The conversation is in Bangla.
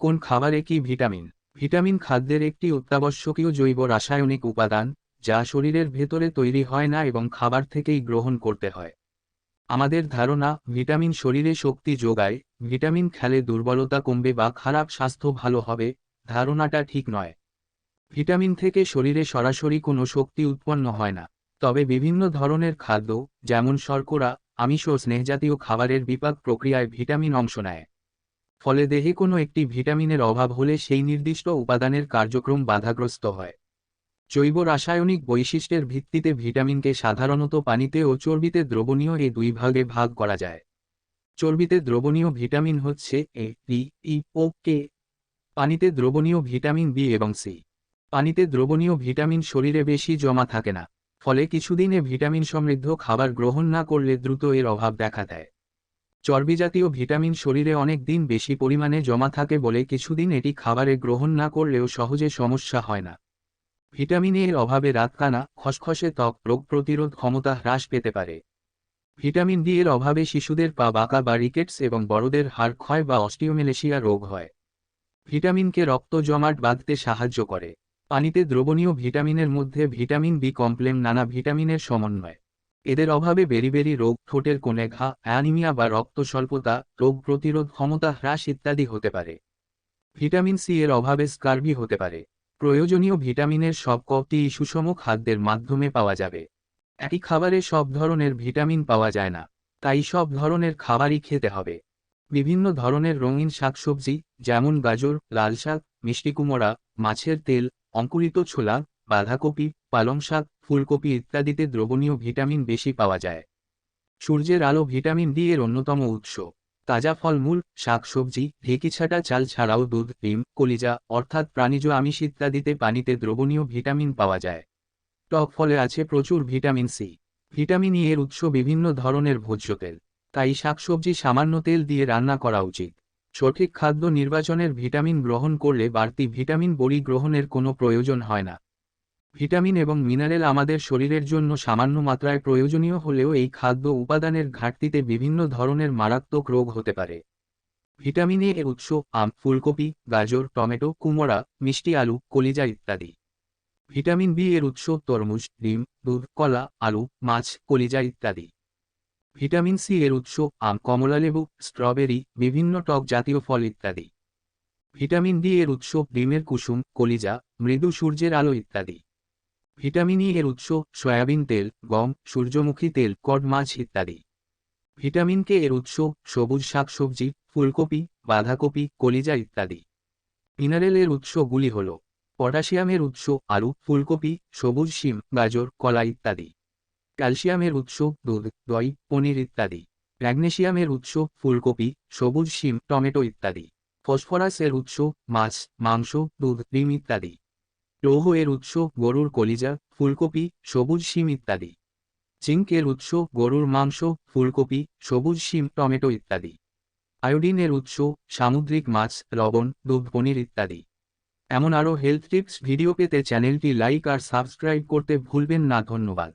কোন খাবারে কি ভিটামিন? ভিটামিন খাদ্যের একটি অত্যাবশ্যকীয় জৈব রাসায়নিক উপাদান, যা শরীরের ভেতরে তৈরি হয় না এবং খাবার থেকেই গ্রহণ করতে হয়। আমাদের ধারণা, ভিটামিন শরীরে শক্তি যোগায়, ভিটামিন খেলে দুর্বলতা কমবে বা খারাপ স্বাস্থ্য ভালো হবে, ধারণাটা ঠিক নয়। ভিটামিন থেকে শরীরে সরাসরি কোনো শক্তি উৎপন্ন হয় না। তবে বিভিন্ন ধরনের খাদ্য, যেমন শর্করা আমিষ ও স্নেহজাতীয় খাবারের বিপাক প্রক্রিয়ায় ভিটামিন অংশ নেয়। ফলে দেহে কোনো একটি ভিটামিনের অভাব হলে সেই নির্দিষ্ট উপাদানের কার্যক্রম বাধাগ্রস্ত হয়। জৈব রাসায়নিক বৈশিষ্ট্যের ভিত্তিতে ভিটামিনকে সাধারণত পানিতে ও চর্বিতে দ্রবণীয় এই দুই ভাগে ভাগ করা যায়। চর্বিতে দ্রবণীয় ভিটামিন হচ্ছে এ, ডি, ই, ও, কে। পানিতে দ্রবণীয় ভিটামিন বি এবং সি। পানিতে দ্রবণীয় ভিটামিন শরীরে বেশি জমা থাকে না, ফলে কিছুদিনে ভিটামিন সমৃদ্ধ খাবার গ্রহণ না করলে দ্রুত এর অভাব দেখা দেয়। চর্বিজাতীয় ভিটামিন শরীরে অনেক দিন বেশি পরিমাণে জমা থাকে বলে কিছুদিন এটি খাবারে গ্রহণ না করলেও সহজে সমস্যা হয় না। ভিটামিন এর অভাবে রাতকানা, খসখসে ত্বক, রোগ প্রতিরোধ ক্ষমতা হ্রাস পেতে পারে। ভিটামিন ডি এর অভাবে শিশুদের পা বাঁকা বা রিকেটস এবং বড়দের হাড় ক্ষয় বা অস্টিওমেলেশিয়া রোগ হয়। ভিটামিনকে রক্ত জমাট বাঁধতে সাহায্য করে। পানিতে দ্রবণীয় ভিটামিনের মধ্যে ভিটামিন বি কমপ্লেম নানা ভিটামিনের সমন্বয়। এদের অভাবে বেরিবেরি রোগ, ঠোঁটের কোণে ঘা, অ্যানিমিয়া বা রক্ত স্বল্পতা রোগ প্রতিরোধ ক্ষমতা হ্রাস ইত্যাদি হতে পারে। ভিটামিন সি এর অভাবে স্কার্ভি হতে পারে। প্রয়োজনীয় ভিটামিনের সব কটি সুষম খাদ্যের মাধ্যমে পাওয়া যাবে। একই খাবারে সব ধরনের ভিটামিন পাওয়া যায় না, তাই সব ধরনের খাবারই খেতে হবে। বিভিন্ন ধরনের রঙিন শাকসবজি, যেমন গাজর লাল শাক মিষ্টি কুমড়া, মাছের তেল, অঙ্কুরিত ছোলা, বাঁধাকপি পালং শাক, ফুলকপি ইত্যাদিতে দ্রবণীয় ভিটামিন বেশি পাওয়া যায়। সূর্যের আলো ভিটামিন ডি এর অন্যতম উৎস। তাজা ফলমূল, শাকসবজি, ঢেকিছাটা চাল ছাড়াও দুধ, ডিম, কলিজা, অর্থাৎ প্রাণীজ আমিষ ইত্যাদিতে পানিতে দ্রবণীয় ভিটামিন পাওয়া যায়। টক ফলে আছে প্রচুর ভিটামিন সি। ভিটামিন ই এর উৎস বিভিন্ন ধরনের ভোজ্য তেল। তাই শাকসবজি সামান্য তেল দিয়ে রান্না করা উচিত। সঠিক খাদ্য নির্বাচনের ভিটামিন গ্রহণ করলে বাড়তি ভিটামিন বড়ি গ্রহণের কোনো প্রয়োজন হয় না। ভিটামিন এবং মিনারেল আমাদের শরীরের জন্য সামান্য মাত্রায় প্রয়োজনীয় হলেও এই খাদ্য উপাদানের ঘাটতিতে বিভিন্ন ধরনের মারাত্মক রোগ হতে পারে। ভিটামিন এ এর উৎস, আম, ফুলকপি, গাজর, টমেটো, কুমড়া, মিষ্টি আলু, কলিজা ইত্যাদি। ভিটামিন বি এর উৎস তরমুজ, ডিম, দুধ, কলা, আলু, মাছ, কলিজা ইত্যাদি। ভিটামিন সি এর উৎস, আম কমলালেবু স্ট্রবেরি, বিভিন্ন টক জাতীয় ফল ইত্যাদি। ভিটামিন ডি এর উৎস, ডিমের কুসুম, কলিজা, মৃদু সূর্যের আলো ইত্যাদি। ভিটামিন ই এর উৎস, সয়াবিন তেল, গম, সূর্যমুখী তেল, কড মাছ ইত্যাদি। ভিটামিন কে এর উৎস, সবুজ শাকসবজি, ফুলকপি, বাঁধাকপি, কলিজা ইত্যাদি। মিনারেলের উৎসগুলি হল পটাশিয়ামের উৎস, আলু, ফুলকপি, সবুজ শিম, গাজর, কলা ইত্যাদি। ক্যালসিয়ামের উৎস, দুধ, দই, পনির ইত্যাদি। ম্যাগনেসিয়ামের উৎস, ফুলকপি, সবুজ শিম, টমেটো ইত্যাদি। ফসফরাসের উৎস, মাছ, মাংস, দুধ, ডিম ইত্যাদি। লৌহ এর উৎস, গরুর কলিজা, ফুলকপি, সবুজ শিম ইত্যাদি। জিঙ্কের উৎস, গরুর মাংস, ফুলকপি, সবুজ শিম, টমেটো ইত্যাদি। আয়োডিন এর উৎস, সামুদ্রিক মাছ, লবণ, দুধ, পনির ইত্যাদি। এমন আরও হেলথ টিপস ভিডিও পেতে চ্যানেলটি লাইক আর সাবস্ক্রাইব করতে ভুলবেন না, ধন্যবাদ।